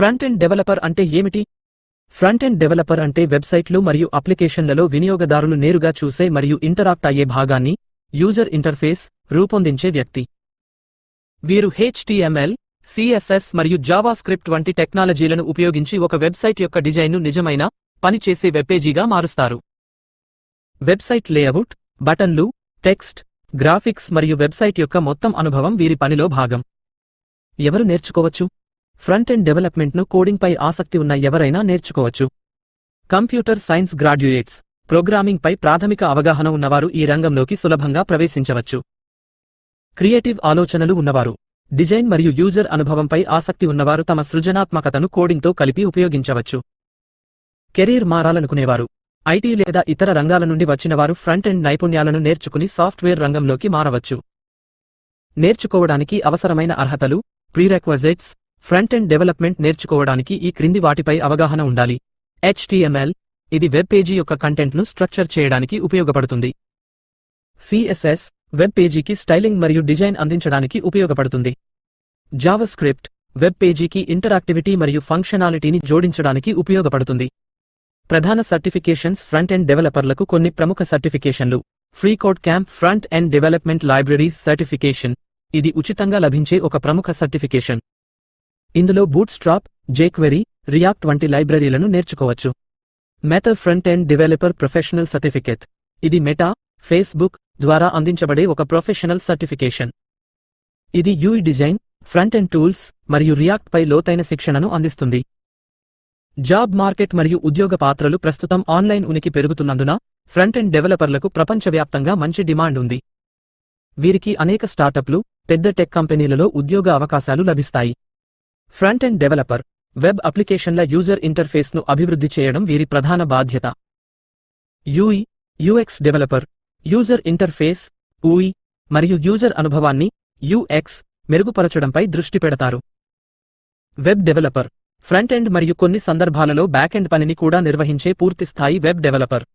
Front end developer అంటే ఏమిటి? Front end developer అంటే వెబ్సైట్లు మరియు అప్లికేషన్లలో వినియోగదారులు నేరుగా చూసే మరియు ఇంటరాక్ట్ అయ్యే భాగాన్ని యూజర్ ఇంటర్ఫేస్ రూపొందించే వ్యక్తి. వీరు హెచ్టిఎంఎల్ సిఎస్ఎస్ మరియు జావా స్క్రిప్ట్ వంటి టెక్నాలజీలను ఉపయోగించి ఒక వెబ్సైట్ యొక్క డిజైన్ను నిజమైన పనిచేసే వెబ్పేజీగా మారుస్తారు. వెబ్సైట్ లేఅవుట్ బటన్లు టెక్స్ట్ గ్రాఫిక్స్ మరియు వెబ్సైట్ యొక్క మొత్తం అనుభవం వీరి పనిలో భాగం. ఎవరు నేర్చుకోవచ్చు? ఫ్రంట్ ఎండ్ డెవలప్మెంట్ను కోడింగ్పై ఆసక్తి ఉన్న ఎవరైనా నేర్చుకోవచ్చు. కంప్యూటర్ సైన్స్ గ్రాడ్యుయేట్స్ ప్రోగ్రామింగ్పై ప్రాథమిక అవగాహన ఉన్నవారు ఈ రంగంలోకి సులభంగా ప్రవేశించవచ్చు. క్రియేటివ్ ఆలోచనలు ఉన్నవారు డిజైన్ మరియు యూజర్ అనుభవంపై ఆసక్తి ఉన్నవారు తమ సృజనాత్మకతను కోడింగ్తో కలిపి ఉపయోగించవచ్చు. కెరీర్ మారాలనుకునేవారు ఐటీ లేదా ఇతర రంగాల నుండి వచ్చినవారు ఫ్రంట్ ఎండ్ నైపుణ్యాలను నేర్చుకుని సాఫ్ట్వేర్ రంగంలోకి మారవచ్చు. నేర్చుకోవడానికి అవసరమైన అర్హతలు ప్రీరెక్వజెట్స్ ఫ్రంట్ ఎండ్ డెవలప్మెంట్ నేర్చుకోవడానికి ఈ క్రింది వాటిపై అవగాహన ఉండాలి. హెచ్టిఎంఎల్ ఇది వెబ్ పేజీ యొక్క కంటెంట్ను స్ట్రక్చర్ చేయడానికి ఉపయోగపడుతుంది. సిఎస్ఎస్ వెబ్ పేజీకి స్టైలింగ్ మరియు డిజైన్ అందించడానికి ఉపయోగపడుతుంది. జావాస్క్రిప్ట్ వెబ్ పేజీకి ఇంటరాక్టివిటీ మరియు ఫంక్షనాలిటీని జోడించడానికి ఉపయోగపడుతుంది. ప్రధాన సర్టిఫికేషన్స్ ఫ్రంట్ ఎండ్ డెవలపర్లకు కొన్ని ప్రముఖ సర్టిఫికేషన్లు. Free code camp front end development libraries certification ఇది ఉచితంగా లభించే ఒక ప్రముఖ సర్టిఫికేషన్. ఇందులో బూట్స్ట్రాప్ జేక్వెరీ రియాక్ట్ వంటి లైబ్రరీలను నేర్చుకోవచ్చు. Meta front end developer professional certificate ఇది మెటా ఫేస్బుక్ ద్వారా అందించబడే ఒక ప్రొఫెషనల్ సర్టిఫికేషన్ ఇది UI design front end tools మరియు రియాక్ట్ పై లోతైన శిక్షణను అందిస్తుంది. జాబ్ మార్కెట్ మరియు ఉద్యోగ పాత్రలు ప్రస్తుతం ఆన్లైన్ ఉనికి పెరుగుతున్నందున ఫ్రంట్ ఎండ్ డెవలపర్లకు ప్రపంచవ్యాప్తంగా మంచి డిమాండ్ ఉంది. వీరికి అనేక స్టార్టప్లు పెద్ద టెక్ కంపెనీలలో ఉద్యోగ అవకాశాలు లభిస్తాయి. ఫ్రంట్ ఎండ్ డెవలపర్ వెబ్ అప్లికేషన్ల యూజర్ ఇంటర్ఫేస్ను అభివృద్ధి చేయడం వీరి ప్రధాన బాధ్యత. UI UX developer user interface UI మరియు యూజర్ అనుభవాన్ని యూఎక్స్ మెరుగుపరచడంపై దృష్టి పెడతారు. వెబ్ డెవలపర్ ఫ్రంట్ ఎండ్ మరియు కొన్ని సందర్భాలలో బ్యాక్ ఎండ్ పనిని కూడా నిర్వహించే పూర్తిస్థాయి వెబ్ డెవలపర్.